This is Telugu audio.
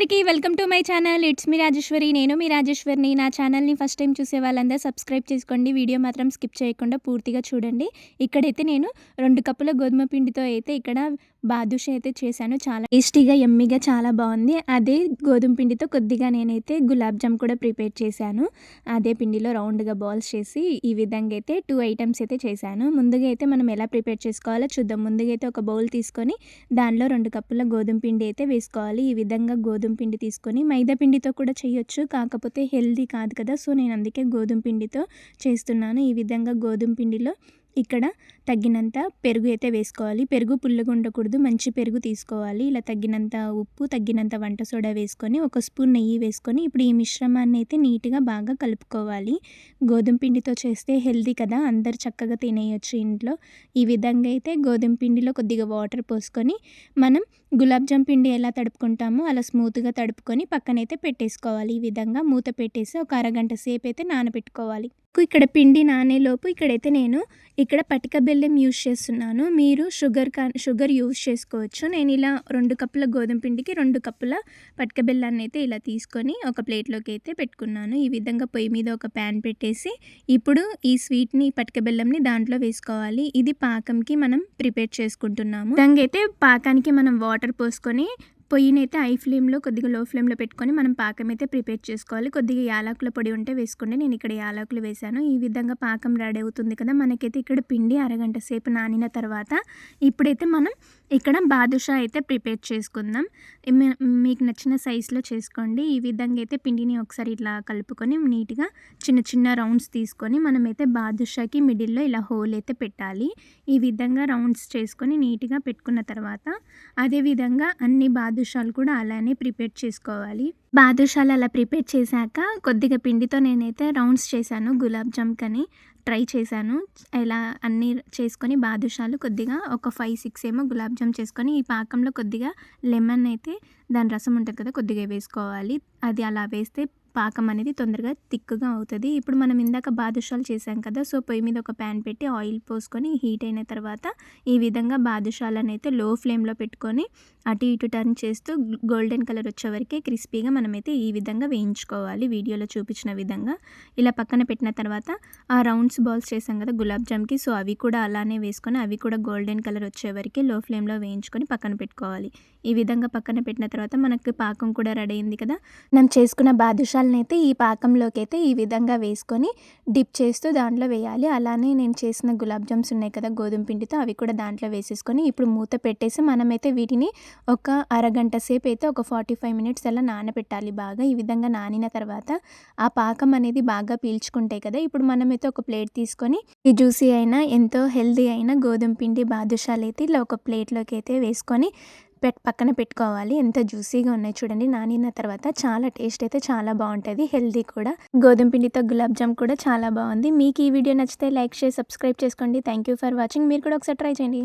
అందరికీ welcome to my channel. It's me Rajeshwari నేను మీ రాజేశ్వరిని. నా ఛానల్ని ఫస్ట్ టైం చూసే వాళ్ళందరూ సబ్స్క్రైబ్ చేసుకోండి. వీడియో మాత్రం స్కిప్ చేయకుండా పూర్తిగా చూడండి. ఇక్కడైతే నేను రెండు కప్పుల గోధుమ పిండితో అయితే ఇక్కడ బాదుష అయితే చేశాను. చాలా టేస్టీగా ఎమ్మిగా చాలా బాగుంది. అదే గోధుమ పిండితో కొద్దిగా నేనైతే గులాబ్ జామ్ కూడా ప్రిపేర్ చేశాను. అదే పిండిలో రౌండ్గా బాల్స్ చేసి ఈ విధంగా అయితే టూ ఐటమ్స్ అయితే చేశాను. ముందుగా అయితే మనం ఎలా ప్రిపేర్ చేసుకోవాలో చూద్దాం. ముందుగా అయితే ఒక బౌల్ తీసుకొని దానిలో రెండు కప్పుల గోధుమ పిండి అయితే వేసుకోవాలి. ఈ విధంగా గోధుమ పిండి తీసుకొని మైదా పిండితో కూడా చేయొచ్చు కాకపోతే హెల్దీ కాదు కదా. సో నేను అందుకే గోధుమ పిండితో చేస్తున్నాను. ఈ విధంగా గోధుమ పిండిలో ఇక్కడ తగ్గినంత పెరుగు అయితే వేసుకోవాలి. పెరుగు పుల్లగా ఉండకూడదు. మంచి పెరుగు తీసుకోవాలి. ఇలా తగినంత ఉప్పు తగ్గినంత వంట సోడా వేసుకొని ఒక స్పూన్ నెయ్యి వేసుకొని ఇప్పుడు ఈ మిశ్రమాన్ని అయితే నీట్గా బాగా కలుపుకోవాలి. గోధుమ పిండితో చేస్తే హెల్దీ కదా. అందరు చక్కగా తినేయొచ్చు ఇంట్లో. ఈ విధంగా అయితే గోధుమ పిండిలో కొద్దిగా వాటర్ పోసుకొని మనం గులాబ్ జామ్ పిండి ఎలా తడుపుకుంటామో అలా స్మూత్గా తడుపుకొని పక్కనైతే పెట్టేసుకోవాలి. ఈ విధంగా మూత పెట్టేసి ఒక అరగంట సేపు అయితే నానబెట్టుకోవాలి. ఇక్కడ పిండి నానేలోపు ఇక్కడైతే నేను ఇక్కడ పటిక బెల్లం యూస్ చేస్తున్నాను. మీరు షుగర్ కా షుగర్ యూజ్ చేసుకోవచ్చు. నేను ఇలా రెండు కప్పుల గోధుమ పిండికి రెండు కప్పుల పటిక బెల్లాన్ని అయితే ఇలా తీసుకొని ఒక ప్లేట్లోకి అయితే పెట్టుకున్నాను. ఈ విధంగా పొయ్యి మీద ఒక ప్యాన్ పెట్టేసి ఇప్పుడు ఈ స్వీట్ని పటిక బెల్లంని దాంట్లో వేసుకోవాలి. ఇది పాకంకి మనం ప్రిపేర్ చేసుకుంటున్నాము. దానికైతే పాకానికి మనం వాటర్ వాటర్ పోసుకొని పొయ్యినైతే హై ఫ్లేమ్లో కొద్దిగా లో ఫ్లేమ్లో పెట్టుకొని మనం పాకం అయితే ప్రిపేర్ చేసుకోవాలి. కొద్దిగా యాలకుల పొడి ఉంటే వేసుకోండి. నేను ఇక్కడ యాలకులు వేశాను. ఈ విధంగా పాకం రెడీ అవుతుంది కదా! మనకైతే ఇక్కడ పిండి అరగంట సేపు నానిన తర్వాత ఇప్పుడైతే మనం ఇక్కడ బాదుషా అయితే ప్రిపేర్ చేసుకుందాం. మీకు నచ్చిన సైజులో చేసుకోండి. ఈ విధంగా అయితే పిండిని ఒకసారి ఇట్లా కలుపుకొని నీట్గా చిన్న చిన్న రౌండ్స్ తీసుకొని మనమైతే బాదుషాకి మిడిల్లో ఇలా హోల్ అయితే పెట్టాలి. ఈ విధంగా రౌండ్స్ చేసుకొని నీట్గా పెట్టుకున్న తర్వాత అదేవిధంగా అన్ని బాదు బాదుషాలు కూడా అలానే ప్రిపేర్ చేసుకోవాలి. బాదుషాలు అలా ప్రిపేర్ చేశాక కొద్దిగా పిండితో నేనైతే రౌండ్స్ చేశాను గులాబ్ జామ్కని ట్రై చేశాను. ఇలా అన్నీ చేసుకొని బాదుషాలు కొద్దిగా ఒక ఫైవ్ సిక్స్ ఏమో గులాబ్ జామ్ చేసుకొని ఈ పాకంలో కొద్దిగా లెమన్ అయితే దాని రసం ఉంటుంది కదా కొద్దిగా వేసుకోవాలి. అది అలా వేస్తే పాకం అనేది తొందరగా థిక్గా అవుతుంది. ఇప్పుడు మనం ఇందాక బాదుషాలు చేసాం కదా సో పొయ్యి మీద ఒక ప్యాన్ పెట్టి ఆయిల్ పోసుకొని హీట్ అయిన తర్వాత ఈ విధంగా బాదుషాలను అయితే లో ఫ్లేమ్లో పెట్టుకొని అటు ఇటు టర్న్ చేస్తూ గోల్డెన్ కలర్ వచ్చే వరకే క్రిస్పీగా మనమైతే ఈ విధంగా వేయించుకోవాలి వీడియోలో చూపించిన విధంగా. ఇలా పక్కన పెట్టిన తర్వాత ఆ రౌండ్స్ బాల్స్ చేసాం కదా గులాబ్ జామ్కి సో అవి కూడా అలానే వేసుకొని అవి కూడా గోల్డెన్ కలర్ వచ్చే వరకే లో ఫ్లేమ్లో వేయించుకొని పక్కన పెట్టుకోవాలి. ఈ విధంగా పక్కన పెట్టిన తర్వాత మనకి పాకం కూడా రెడీ అయింది కదా. మనం చేసుకున్న బాదుషాలను అయితే ఈ పాకంలోకి అయితే ఈ విధంగా వేసుకొని డిప్ చేస్తూ దాంట్లో వేయాలి. అలానే నేను చేసిన గులాబ్ జామ్స్ ఉన్నాయి కదా గోధుమ పిండితో అవి కూడా దాంట్లో వేసేసుకొని ఇప్పుడు మూత పెట్టేసి మనమైతే వీటిని ఒక అరగంట సేపు అయితే ఒక ఫార్టీ ఫైవ్ మినిట్స్ అలా నానబెట్టాలి బాగా ఈ విధంగా నానిన తర్వాత ఆ పాకం అనేది బాగా పీల్చుకుంటాయి కదా. ఇప్పుడు మనమైతే ఒక ప్లేట్ తీసుకొని ఈ జ్యూసీ అయినా ఎంతో హెల్దీ అయిన గోధుమ పిండి బాదుషాలు అయితే ఇలా ఒక ప్లేట్లోకి అయితే వేసుకొని పెట్ పక్కన పెట్టుకోవాలి. ఎంత జ్యూసీగా ఉన్నాయి చూడండి. నానిన తర్వాత చాలా టేస్ట్ అయితే చాలా బాగుంటుంది. హెల్దీ కూడా. గోధుమ పిండితో గులాబ్ జామ్ కూడా చాలా బాగుంది. మీకు ఈ వీడియో నచ్చితే లైక్ చేసి సబ్స్క్రైబ్ చేసుకోండి. Thank you for watching. మీరు కూడా ఒకసారి ట్రై చేయండి.